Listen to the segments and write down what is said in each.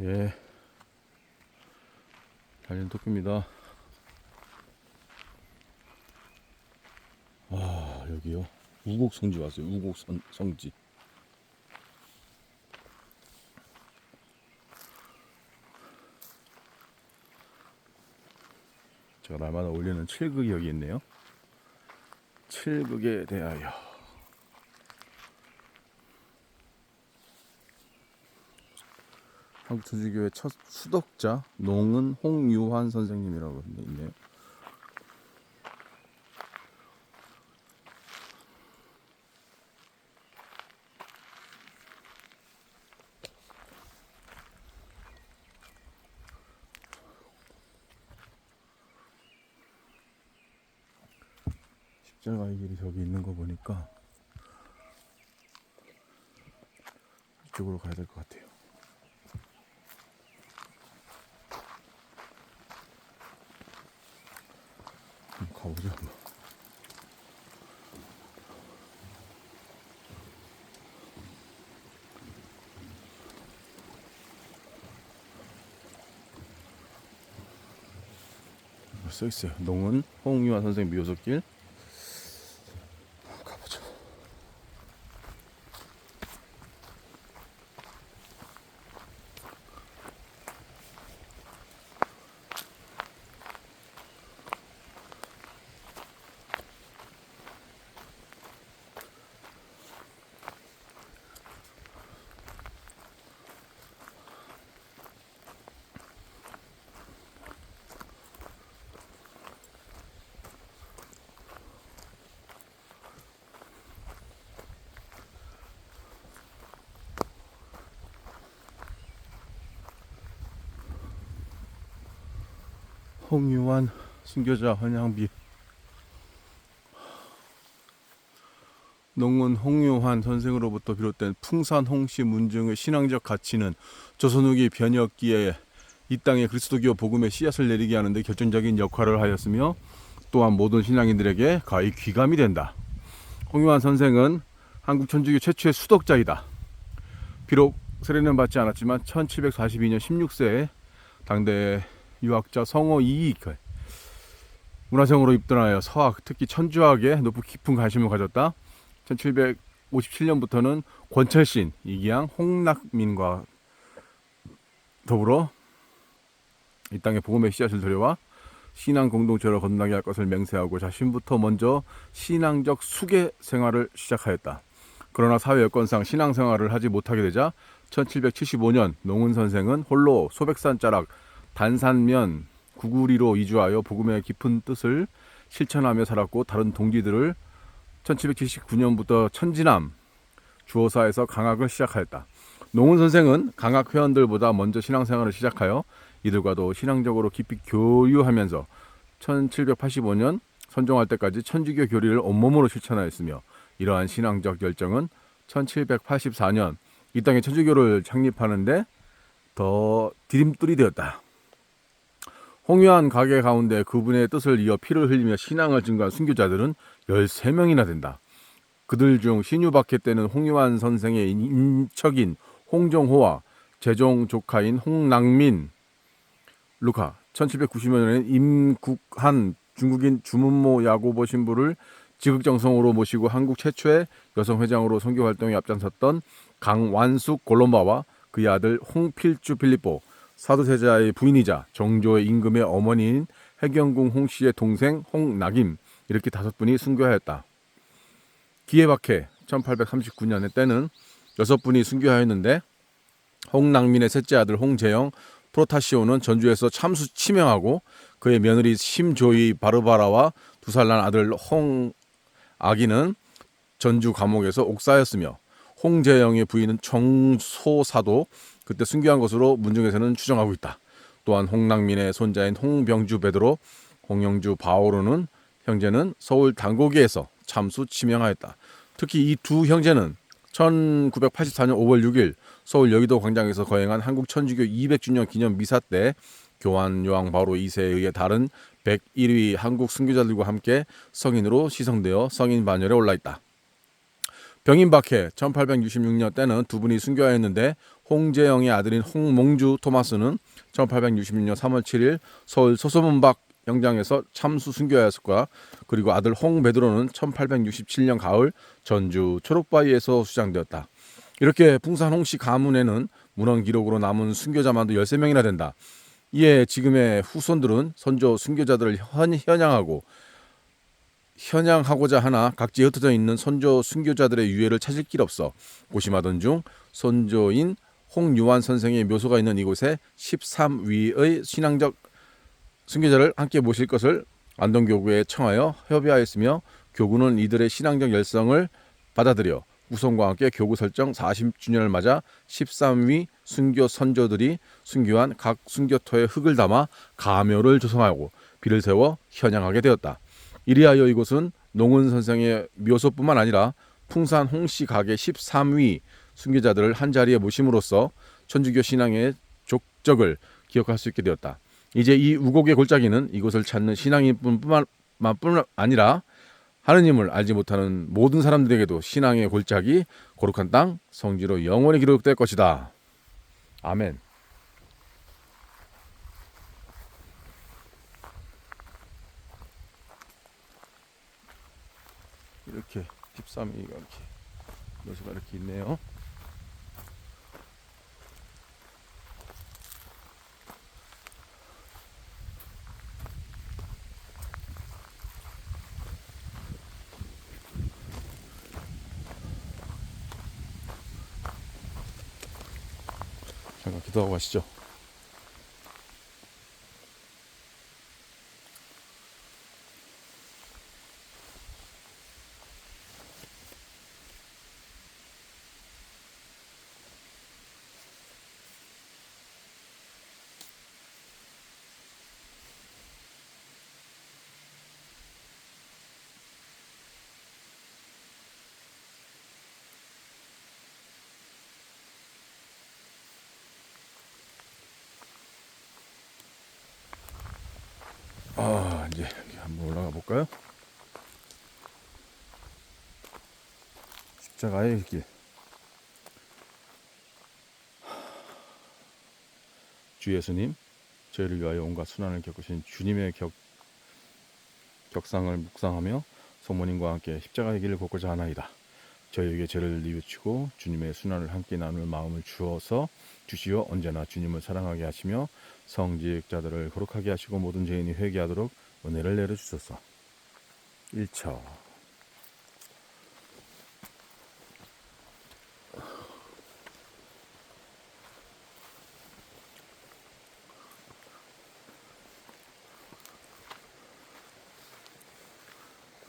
예. 달린 토끼입니다. 아, 여기요. 우곡 성지 왔어요. 우곡 선, 성지. 제가 날마다 올리는 칠극이 여기 있네요. 칠극에 대하여. 한국천주교회 첫 수덕자 농은 홍유환 선생님이라고 있네요. 십자가의 길이 저기 있는 거 보니까 이쪽으로 가야 될 것 같아요. 가보자 한번. 써 있어요. 농은 홍유환 선생 묘석길. 홍유환 순교자 헌양비 농은 홍유환 선생으로부터 비롯된 풍산 홍씨 문중의 신앙적 가치는 조선 후기 변혁기에 이 땅에 그리스도교 복음의 씨앗을 내리게 하는데 결정적인 역할을 하였으며 또한 모든 신앙인들에게 가히 귀감이 된다. 홍유환 선생은 한국 천주교 최초의 수덕자이다. 비록 세례는 받지 않았지만 1742년 16세에 당대 유학자 성호 이익 문화생으로 입단하여 서학 특히 천주학에 높은 깊은 관심을 가졌다. 1757년부터는 권철신, 이기양, 홍낙민과 더불어 이 땅에 복음의 씨앗을 들여와 신앙 공동체로 건너게 할 것을 맹세하고 자신부터 먼저 신앙적 수계 생활을 시작하였다. 그러나 사회 여건상 신앙 생활을 하지 못하게 되자 1775년 농은 선생은 홀로 소백산 자락 단산면 구구리로 이주하여 복음의 깊은 뜻을 실천하며 살았고 다른 동지들을 1779년부터 천지남 주호사에서 강학을 시작하였다. 농은 선생은 강학 회원들보다 먼저 신앙생활을 시작하여 이들과도 신앙적으로 깊이 교류하면서 1785년 선종할 때까지 천주교 교리를 온몸으로 실천하였으며 이러한 신앙적 열정은 1784년 이 땅에 천주교를 창립하는데 더 디딤돌이 되었다. 홍유한 가게 가운데 그분의 뜻을 이어 피를 흘리며 신앙을 증거한 순교자들은 13명이나 된다. 그들 중 신유박해 때는 홍유한 선생의 인척인 홍정호와 재종 조카인 홍낙민, 루카, 1790년에는 임국한 중국인 주문모 야고보 신부를 지극정성으로 모시고 한국 최초의 여성 회장으로 선교 활동에 앞장섰던 강완숙 골롬바와 그의 아들 홍필주 필리포, 사도세자의 부인이자 정조의 임금의 어머니인 해경궁 홍씨의 동생 홍낙임 이렇게 다섯 분이 순교하였다. 기해박해 1839년에 때는 여섯 분이 순교하였는데 홍낙민의 셋째 아들 홍재영 프로타시오는 전주에서 참수 치명하고 그의 며느리 심조이 바르바라와 두 살 난 아들 홍아기는 전주 감옥에서 옥사였으며 홍재영의 부인은 정소사도 그때 순교한 것으로 문중에서는 추정하고 있다. 또한 홍낙민의 손자인 홍병주 베드로, 홍영주 바오로는 형제는 서울 당고기에서 참수 치명하였다. 특히 이 두 형제는 1984년 5월 6일 서울 여의도 광장에서 거행한 한국 천주교 200주년 기념 미사 때 교환 요한 바오로 2세에 의해 다른 101위 한국 순교자들과 함께 성인으로 시성되어 성인 반열에 올라 있다. 병인 박해 1866년 때는 두 분이 순교하였는데 홍재영의 아들인 홍몽주 토마스는 1866년 3월 7일 서울 소서문박 영장에서 참수 순교하였을까 그리고 아들 홍 베드로는 1867년 가을 전주 초록바위에서 수장되었다. 이렇게 풍산 홍씨 가문에는 문헌 기록으로 남은 순교자만도 13명이나 된다. 이에 지금의 후손들은 선조 순교자들을 현, 현양하고 현양하고자 하나 각지에 흩어져 있는 선조 순교자들의 유해를 찾을 길 없어 고심하던 중 선조인 홍유환 선생의 묘소가 있는 이곳에 13위의 신앙적 순교자를 함께 모실 것을 안동교구에 청하여 협의하였으며 교구는 이들의 신앙적 열성을 받아들여 후손과 함께 교구 설정 40주년을 맞아 13위 순교 선조들이 순교한 각 순교터에 흙을 담아 가묘를 조성하고 비를 세워 현양하게 되었다. 이리하여 이곳은 농은 선생의 묘소뿐만 아니라 풍산 홍씨 가게 13위 순교자들을 한 자리에 모심으로써 천주교 신앙의 족적을 기억할 수 있게 되었다. 이제 이 우곡의 골짜기는 이곳을 찾는 신앙인뿐만 뿐만 아니라 하느님을 알지 못하는 모든 사람들에게도 신앙의 골짜기 거룩한 땅 성지로 영원히 기록될 것이다. 아멘. 이렇게 13위가 이렇게 묘수가 이렇게 있네요. 기도하고 가시죠. 아, 이제 여기 한번 올라가 볼까요? 십자가의 길. 주 예수님, 저희를 위하여 온갖 순환을 겪으신 주님의 격, 격상을 묵상하며 성모님과 함께 십자가의 길을 걷고자 하나이다. 저희에게 죄를 뉘우치고 주님의 순환을 함께 나눌 마음을 주어서 주시어 언제나 주님을 사랑하게 하시며 성직자들을 거룩하게 하시고 모든 죄인이 회개하도록 은혜를 내려 주소서. 1차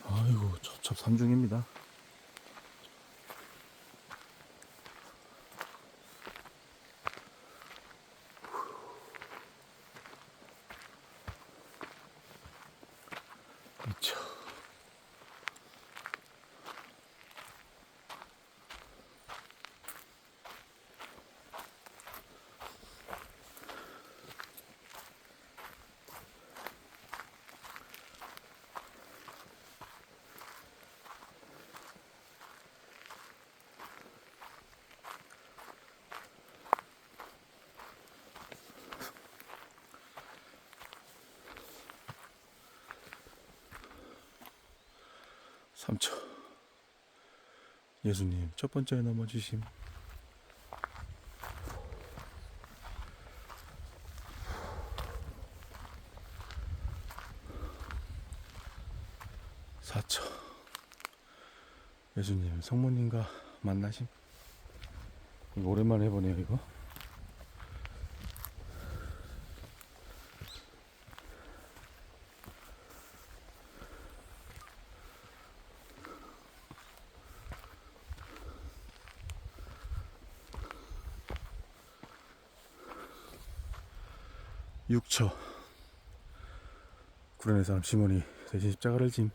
아이고 첩첩산중입니다. 3초 예수님 첫 번째 넘어지심. 4초 예수님 성모님과 만나심. 오랜만에 해보네요 이거. 육초. 구련의 사람 시몬이 대신 십자가를 짐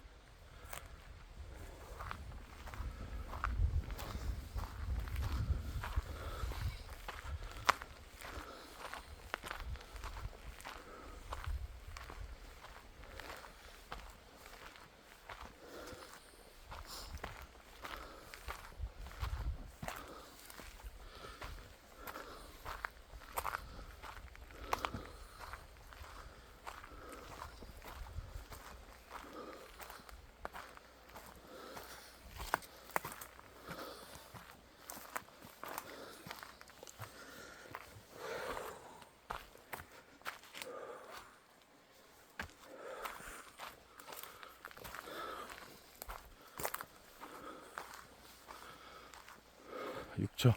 6차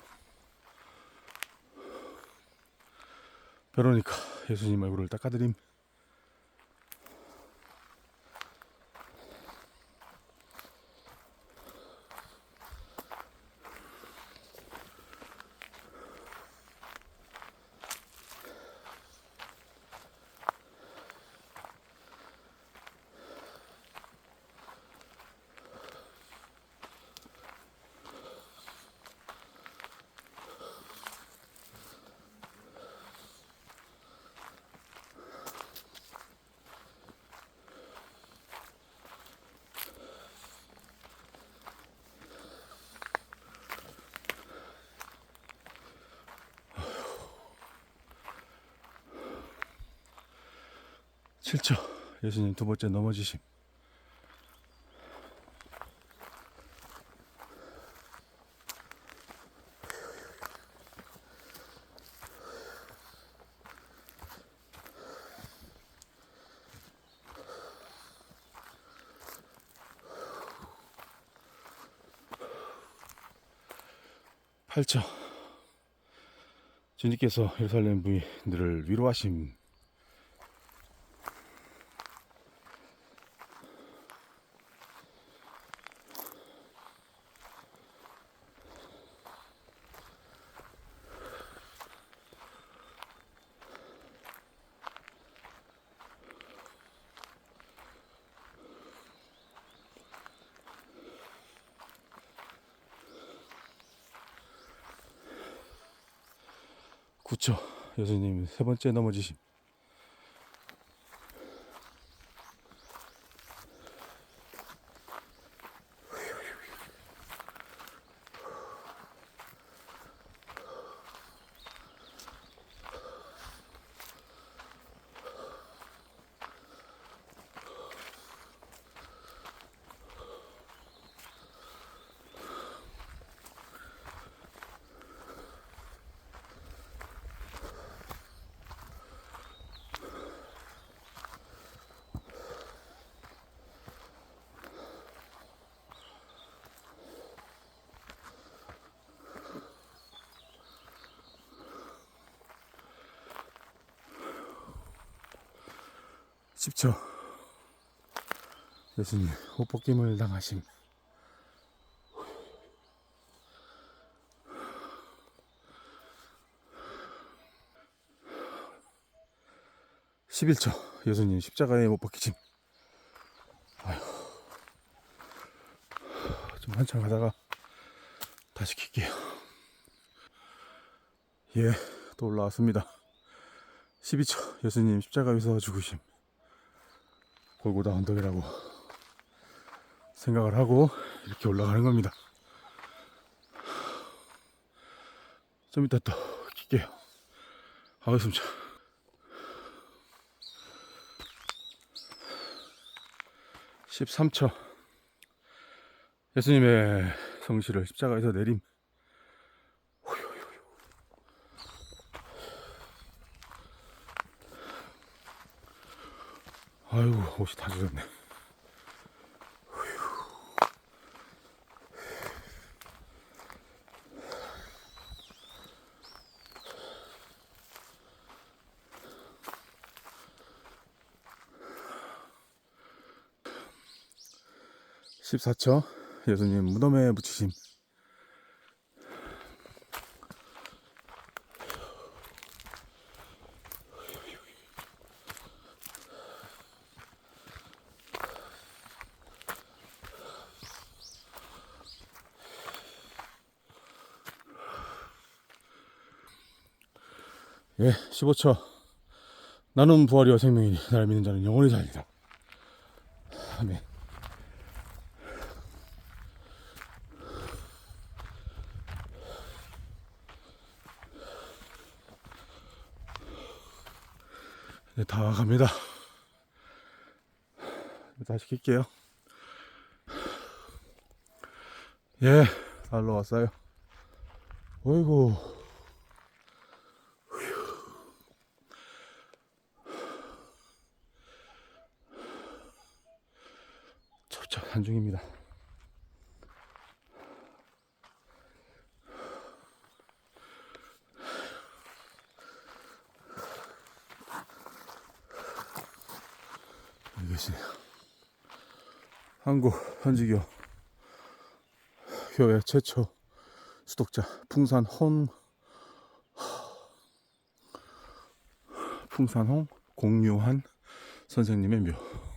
베로니카 예수님 얼굴을 닦아드림. 칠초 예수님 두 번째 넘어지심. 팔초 주님께서 예루살렘 부인들을 위로하심. 구초 예수님 세 번째 넘어지심. 십초 예수님 옷벗김을 당하심. 십일 초 예수님 십자가에 못. 아휴. 좀 한참 가다가 다시 킬게요. 예, 또 올라왔습니다. 12초 예수님 십자가 위서 죽으심. 골고다 언덕이라고 생각을 하고 이렇게 올라가는 겁니다. 좀 이따 또 킬게요. 아우 숨차. 십삼 초 예수님의 성실을 십자가에서 내림. 아이고 옷이 다 젖었네. 십사 초 예수님 무덤에 묻히심. 예, 15초. 나는 부활이와 생명이니 나를 믿는 자는 영원히 살리라. 아멘. 네, 다 갑니다. 다시 킬게요. 예, 달러 왔어요. 어이구. 저 산중입니다. 여기 계시네요. 한국 현지교 교회 최초 수독자 풍산 홍 풍산홍 공유한 선생님의 묘.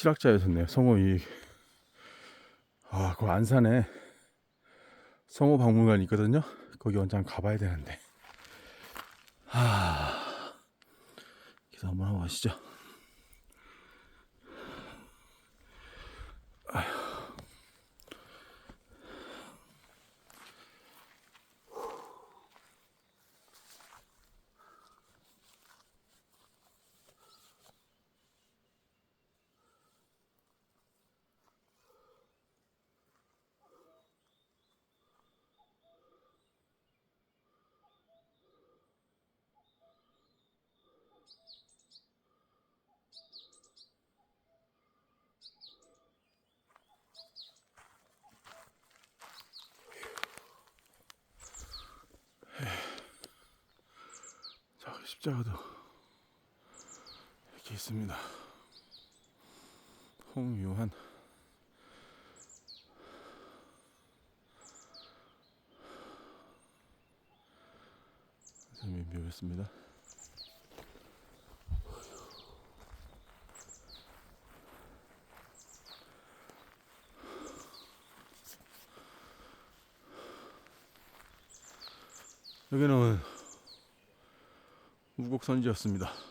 실학자였었네요. 성호 이, 아, 그 안산에 성호 박물관 있거든요. 거기 원장 가봐야 되는데. 하, 기도 한번 하고 가시죠. 자, 십자가도 이렇게 있습니다. 홍유한 선생님이 묘했습니다. 여기는 우 곡 선지였습니다.